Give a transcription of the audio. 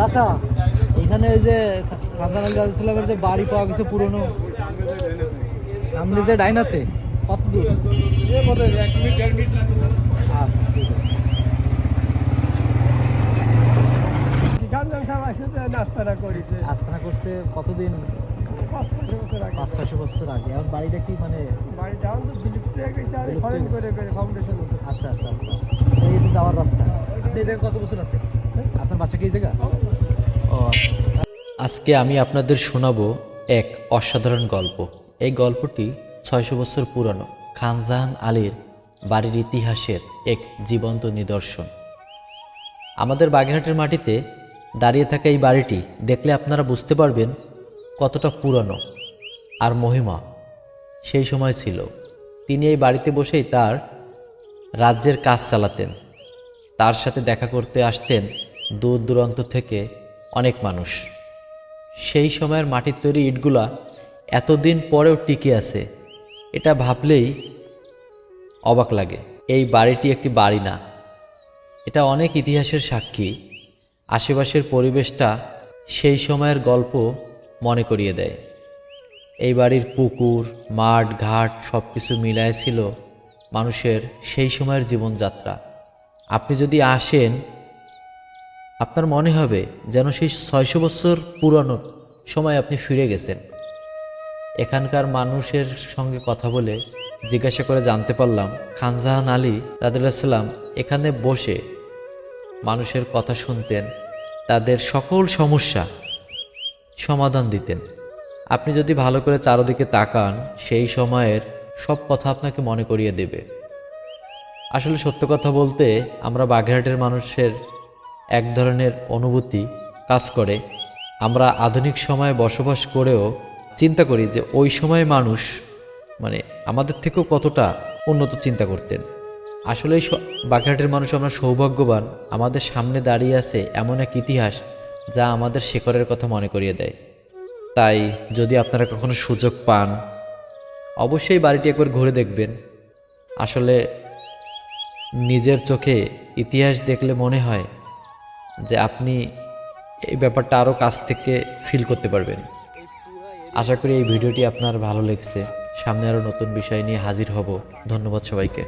চাচা এখানে ওই যে খাজান আলী যে বাড়ি পাওয়া গেছে পুরনো সামনে যে ডাইনাতে কত দূর? করেছে করছে কতদিন? পাঁচ বছর আগে। পাঁচ ছশো বছর আগে এখন বাড়িটা কি মানে বাড়িটা তো বিলুপ্ত হয়ে গেছে আর বিলুপ্ত করে করে ফাউন্ডেশন আচ্ছা আচ্ছা আচ্ছা। এই যাওয়ার রাস্তা। আপনি কত বছর আছে আজকে আমি আপনাদের শোনাবো এক অসাধারণ গল্প। এই গল্পটি ছয়শো বছর পুরনো খানজাহান আলীর বাড়ির ইতিহাসের এক জীবন্ত নিদর্শন। আমাদের বাগেরহাটের মাটিতে দাঁড়িয়ে থাকা এই বাড়িটি দেখলে আপনারা বুঝতে পারবেন কতটা পুরনো আর মহিমা সেই সময় ছিল। তিনি এই বাড়িতে বসেই তার রাজ্যের কাজ চালাতেন। তার সাথে দেখা করতে আসতেন দূর দূরান্ত থেকে অনেক মানুষ। সেই সময়ের মাটির তৈরি ইটগুলা এতদিন পরেও টিকে আছে, এটা ভাবলেই অবাক লাগে। এই বাড়িটি একটি বাড়ি না, এটা অনেক ইতিহাসের সাক্ষী। আশেপাশের পরিবেশটা সেই সময়ের গল্প মনে করিয়ে দেয়। এই বাড়ির পুকুর, মাঠ, ঘাট সব কিছু মিলায় ছিল মানুষের সেই সময়ের জীবনযাত্রা। আপনি যদি আসেন আপনার মনে হবে যেন সেই ছয়শো বছর পুরানো সময় আপনি ফিরে গেছেন। এখানকার মানুষের সঙ্গে কথা বলে জিজ্ঞাসা করে জানতে পারলাম খানজাহান আলী রাদুল্লাহাম এখানে বসে মানুষের কথা শুনতেন, তাদের সকল সমস্যা সমাধান দিতেন। আপনি যদি ভালো করে চারদিকে তাকান, সেই সময়ের সব কথা আপনাকে মনে করিয়ে দেবে। আসলে সত্য কথা বলতে আমরা বাগেরহাটের মানুষের এক ধরনের অনুভূতি কাজ করে। আমরা আধুনিক সময়ে বসবাস করেও চিন্তা করি যে ওই সময় মানুষ মানে আমাদের থেকেও কতটা উন্নত চিন্তা করতেন। আসলে বাগেরহাটের মানুষ আমরা সৌভাগ্যবান, আমাদের সামনে দাঁড়িয়ে আছে এমন এক ইতিহাস যা আমাদের শেখরের কথা মনে করিয়ে দেয়। তাই যদি আপনারা কখনো সুযোগ পান, অবশ্যই বাড়িটি একবার ঘুরে দেখবেন। আসলে নিজের চোখে ইতিহাস দেখলে মনে হয় যে আপনি এই ব্যাপারটা আরও কাছ থেকে ফিল করতে পারবেন। আশা করি এই ভিডিওটি আপনার ভালো লেগছে। সামনে আরও নতুন বিষয় নিয়ে হাজির হব। ধন্যবাদ সবাইকে।